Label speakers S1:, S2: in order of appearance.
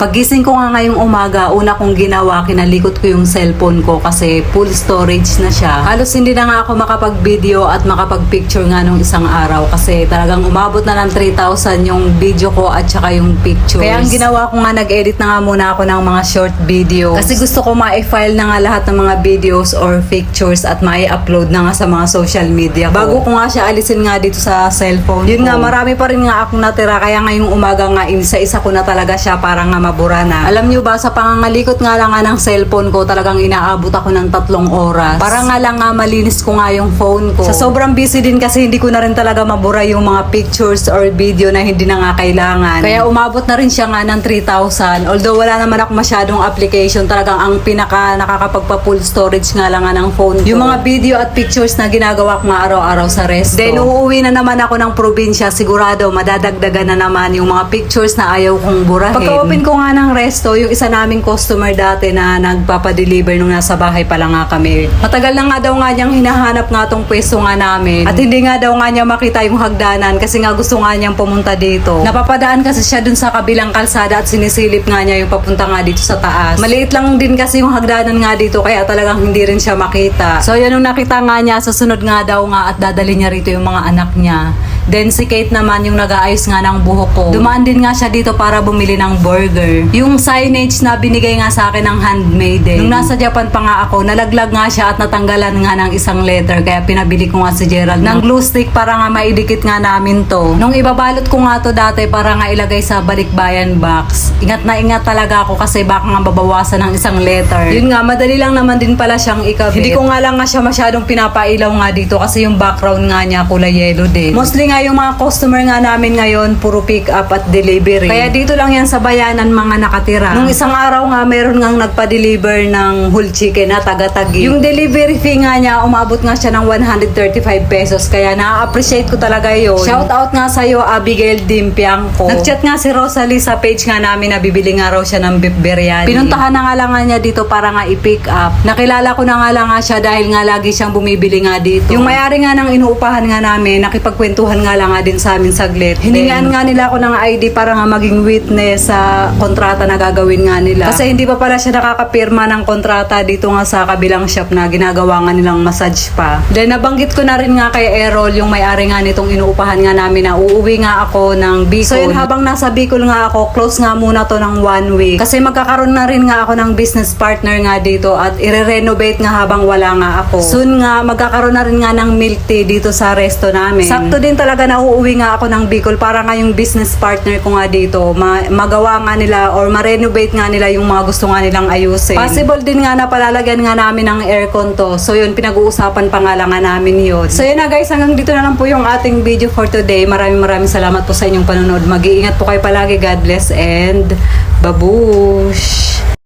S1: Pagising ko nga ngayong umaga, una kong ginawa, kinalikot ko yung cellphone ko kasi full storage na siya. Halos hindi na nga ako makapag-video at makapag-picture nga nung isang araw kasi talagang umabot na ng 3,000 yung video ko at saka yung pictures. Kaya ang ginawa ko nga, nag-edit na nga muna ako ng mga short video. Kasi gusto ko ma-file na nga lahat ng mga videos or pictures at ma-upload na nga sa mga social media ko. Bago ko nga siya alisin nga dito sa cellphone Yun nga, marami pa rin nga akong natira kaya ngayong umaga nga isa-isa ko na talaga siya para nga mabura na. Alam nyo ba, sa pangangalikot nga lang nga ng cellphone ko, talagang inaabot ako ng tatlong oras. Para nga lang nga malinis ko nga yung phone ko. Sa sobrang busy din kasi hindi ko na rin talaga mabura yung mga pictures or video na hindi na nga kailangan. Kaya umabot na rin siya nga ng 3,000. Although wala naman ako masyadong application, talagang ang pinaka nakakapagpa full storage nga lang nga ng phone ko. Yung mga video at pictures na ginagawa ko nga araw-araw sa resto. Then uuwi na naman ako ng probinsya, sigurado madadagdagan na naman yung mga pictures na ayaw kong burahin. Pagka-open ko nga ng resto, yung isa naming customer dati na nagpapadeliver nung nasa bahay pa lang nga kami. Matagal na nga daw nga niyang hinahanap nga tong pwesto nga namin. At hindi nga daw nga niya makita yung hagdanan kasi nga gusto nga niyang pumunta dito. Napapadaan kasi siya dun sa kabilang kalsada at sinisilip nga niya yung papunta nga dito sa taas. Maliit lang din kasi yung hagdanan nga dito kaya talagang hindi rin siya makita. So yun nung nakita nga niya, susunod nga daw nga at dadali niya rito yung mga anak niya. Then si Kate naman yung nag-aayos nga ng buhok ko. Dumaan din nga siya dito para bumili ng burger. Yung signage na binigay nga sa akin ng handmaiden. Nung nasa Japan pa nga ako, nalaglag nga siya at natanggalan nga ng isang letter. Kaya pinabili ko nga si Gerald ng glue stick para nga maidikit nga namin to. Nung ibabalot ko nga to dati para nga ilagay sa balikbayan box. Ingat na ingat talaga ako kasi baka nga babawasan ng isang letter. Yun nga, madali lang naman din pala siyang ikabit. Hindi ko nga lang nga siya masyadong pinapailaw nga dito kasi yung background nga niya kulay yellow din. Mostly nga yung mga customer nga namin ngayon, puro pick up at delivery. Kaya dito lang yan sa bayanan mga nakatira. Nung isang araw nga, meron nga nagpa-deliver ng whole chicken na taga-tagi. Yung delivery fee nga niya, umabot nga siya ng 135 pesos. Kaya na-appreciate ko talaga yun. Shout out nga sa'yo, Abigail Dimpiangco. Nag-chat nga si Rosalie sa page nga namin na bibili nga raw siya ng beef biryani. Pinuntahan na nga lang nga niya dito para nga i-pick up. Nakilala ko na nga lang nga siya dahil nga lagi siyang bumibili nga dito. Yung may-ari nga ng inuupahan nga namin, nakipagkwentuhan nga lang nga din sa amin saglit. Hiningaan nga nila ako ng ID para nga maging witness sa kontrata na gagawin nga nila. Kasi hindi pa pala siya nakakapirma ng kontrata dito nga sa kabilang shop na ginagawa nga nilang massage pa. Then nabanggit ko na rin nga kay Errol, yung may-ari nga nitong inuupahan nga namin na uuwi nga ako ng Bicol. So yun, habang nasa Bicol nga ako, close nga muna to ng one week. Kasi magkakaroon na rin nga ako ng business partner nga dito at i-renovate nga habang wala nga ako. Soon nga, magkakaroon na rin nga ng milk tea dito sa resto namin. Sakto din talaga na uuwi nga ako ng Bicol para nga yung business partner ko nga dito, ma- magawa nga nila or ma-renovate nga nila yung mga gusto nga nilang ayusin. Possible din nga na palalagyan nga namin ng aircon to. So yun, pinag-uusapan pa nga lang nga namin yun. So yun na guys, hanggang dito na lang po yung ating video for today. Maraming maraming salamat po sa inyong panonood. Mag-iingat po kayo palagi. God bless and babush!